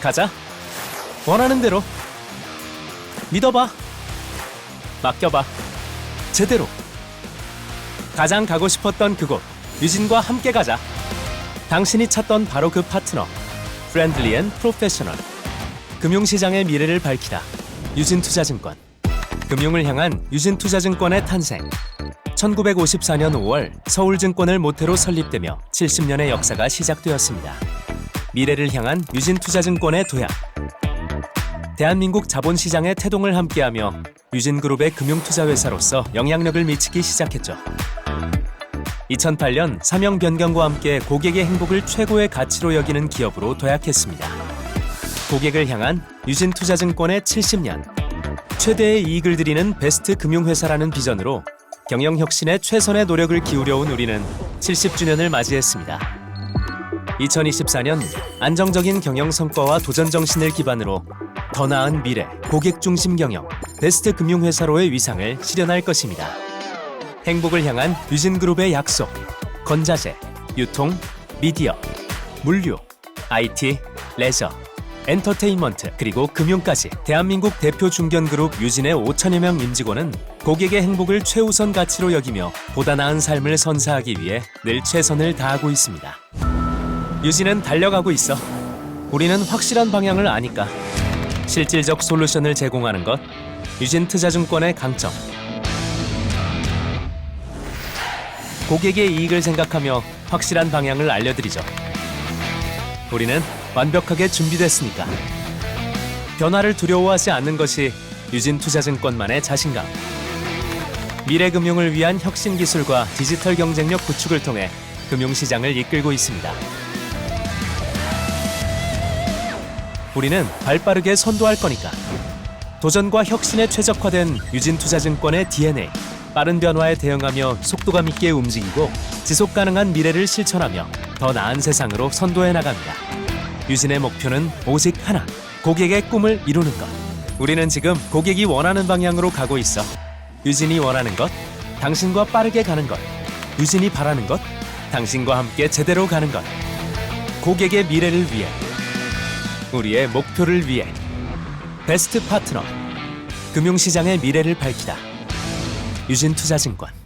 가자. 원하는 대로. 믿어봐. 맡겨봐. 제대로. 가장 가고 싶었던 그곳. 유진과 함께 가자. 당신이 찾던 바로 그 파트너. 프렌들리 앤 프로페셔널. 금융시장의 미래를 밝히다. 유진투자증권. 금융을 향한 유진투자증권의 탄생. 1954년 5월 서울증권을 모태로 설립되며 70년의 역사가 시작되었습니다. 미래를 향한 유진투자증권의 도약. 대한민국 자본시장의 태동을 함께하며 유진그룹의 금융투자회사로서 영향력을 미치기 시작했죠. 2008년 사명 변경과 함께 고객의 행복을 최고의 가치로 여기는 기업으로 도약했습니다. 고객을 향한 유진투자증권의 70년. 최대의 이익을 드리는 베스트 금융회사라는 비전으로 경영 혁신에 최선의 노력을 기울여온 우리는 70주년을 맞이했습니다. 2024년 안정적인 경영 성과와 도전 정신을 기반으로 더 나은 미래, 고객 중심 경영, 베스트 금융회사로의 위상을 실현할 것입니다. 행복을 향한 유진그룹의 약속, 건자재, 유통, 미디어, 물류, IT, 레저, 엔터테인먼트 그리고 금융까지 대한민국 대표 중견그룹 유진의 5천여 명 임직원은 고객의 행복을 최우선 가치로 여기며 보다 나은 삶을 선사하기 위해 늘 최선을 다하고 있습니다. 유진은 달려가고 있어. 우리는 확실한 방향을 아니까. 실질적 솔루션을 제공하는 것. 유진 투자증권의 강점. 고객의 이익을 생각하며 확실한 방향을 알려드리죠. 우리는 완벽하게 준비됐으니까. 변화를 두려워하지 않는 것이 유진 투자증권만의 자신감. 미래 금융을 위한 혁신 기술과 디지털 경쟁력 구축을 통해 금융시장을 이끌고 있습니다. 우리는 발빠르게 선도할 거니까. 도전과 혁신에 최적화된 유진투자증권의 DNA. 빠른 변화에 대응하며 속도감 있게 움직이고 지속 가능한 미래를 실천하며 더 나은 세상으로 선도해 나갑니다. 유진의 목표는 오직 하나. 고객의 꿈을 이루는 것. 우리는 지금 고객이 원하는 방향으로 가고 있어. 유진이 원하는 것, 당신과 빠르게 가는 것. 유진이 바라는 것, 당신과 함께 제대로 가는 것. 고객의 미래를 위해 우리의 목표를 위해 베스트 파트너 금융시장의 미래를 밝히다. 유진투자증권